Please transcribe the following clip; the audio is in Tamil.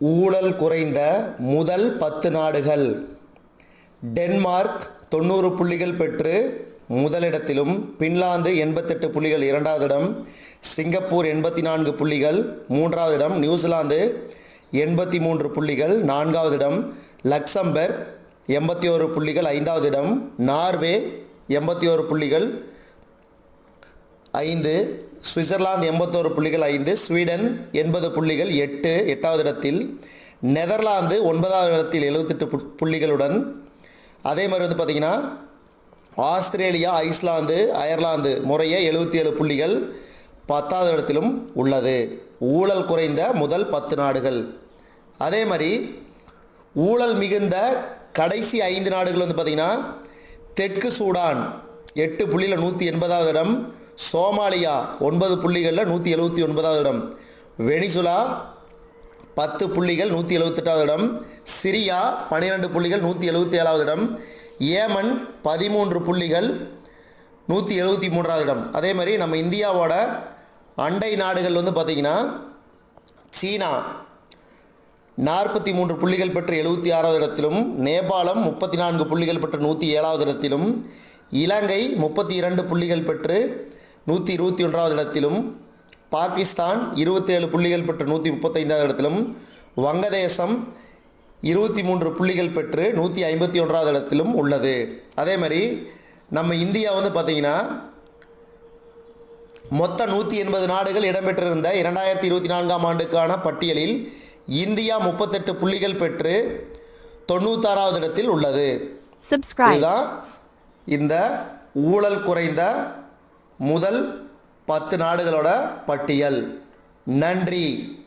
ஊழல் குறைந்த முதல் பத்து நாடுகள். டென்மார்க் தொண்ணூறு புள்ளிகள் பெற்று முதலிடத்திலும் பின்லாந்து எண்பத்தெட்டு புள்ளிகள் இரண்டாவது இடம் சிங்கப்பூர் எண்பத்தி நான்கு புள்ளிகள் மூன்றாவது இடம் நியூசிலாந்து எண்பத்தி மூன்று புள்ளிகள் நான்காவது இடம் லக்சம்பர்க் எண்பத்தி ஓரு புள்ளிகள் ஐந்தாவது இடம் நார்வே எண்பத்தி ஓரு புள்ளிகள் ஐந்து சுவிட்சர்லாந்து எண்பத்தோரு புள்ளிகள் ஐந்து ஸ்வீடன் எண்பது புள்ளிகள் எட்டு எட்டாவது இடத்தில் நெதர்லாந்து ஒன்பதாவது இடத்தில் எழுபத்தெட்டு பு- புள்ளிகளுடன். அதே மாதிரி வந்து பார்த்திங்கன்னா ஆஸ்திரேலியா ஐஸ்லாந்து அயர்லாந்து முறையே எழுபத்தி ஏழு புள்ளிகள் பத்தாவது இடத்திலும் உள்ளது. ஊழல் குறைந்த முதல் பத்து நாடுகள். அதே மாதிரி ஊழல் மிகுந்த கடைசி ஐந்து நாடுகள் வந்து பார்த்திங்கன்னா தெற்கு சூடான் எட்டு புள்ளியில் நூற்றி எண்பதாவது இடம் சோமாலியா ஒன்பது புள்ளிகளில் நூற்றி எழுபத்தி ஒன்பதாவது இடம். வெனிசுலா பத்து புள்ளிகள் நூற்றி எழுபத்தெட்டாவது இடம். சிரியா பன்னிரெண்டு புள்ளிகள் நூற்றி எழுபத்தி ஏழாவது இடம். ஏமன் பதிமூன்று புள்ளிகள் நூற்றி எழுபத்தி மூன்றாவது இடம். அதே மாதிரி நம்ம இந்தியாவோட அண்டை நாடுகள் வந்து பார்த்திங்கன்னா சீனா நாற்பத்தி மூன்று புள்ளிகள் பெற்று எழுபத்தி ஆறாவது இடத்திலும் நேபாளம் முப்பத்தி நான்கு புள்ளிகள் பெற்று நூற்றி ஏழாவது இடத்திலும் இலங்கை முப்பத்தி இரண்டு புள்ளிகள் பெற்று நூற்றி இருபத்தி ஒன்றாவது இடத்திலும் பாகிஸ்தான் இருபத்தேழு புள்ளிகள் பெற்று நூற்றி முப்பத்தைந்தாவது இடத்திலும் வங்கதேசம் இருபத்தி மூன்று புள்ளிகள் பெற்று நூற்றி ஐம்பத்தி ஒன்றாவது இடத்திலும் உள்ளது அதே மாதிரி நம்ம இந்தியா வந்து பார்த்திங்கன்னா மொத்த நூற்றி எண்பது நாடுகள் இடம்பெற்றிருந்த இரண்டாயிரத்தி இருபத்தி நான்காம் ஆண்டுக்கான பட்டியலில் இந்தியா முப்பத்தெட்டு புள்ளிகள் பெற்று தொண்ணூத்தாறாவது இடத்தில் உள்ளது Subscribe. இதுதான் இந்த ஊழல் குறைந்த முதல் பத்து நாடுகளோட பட்டியல். நன்றி.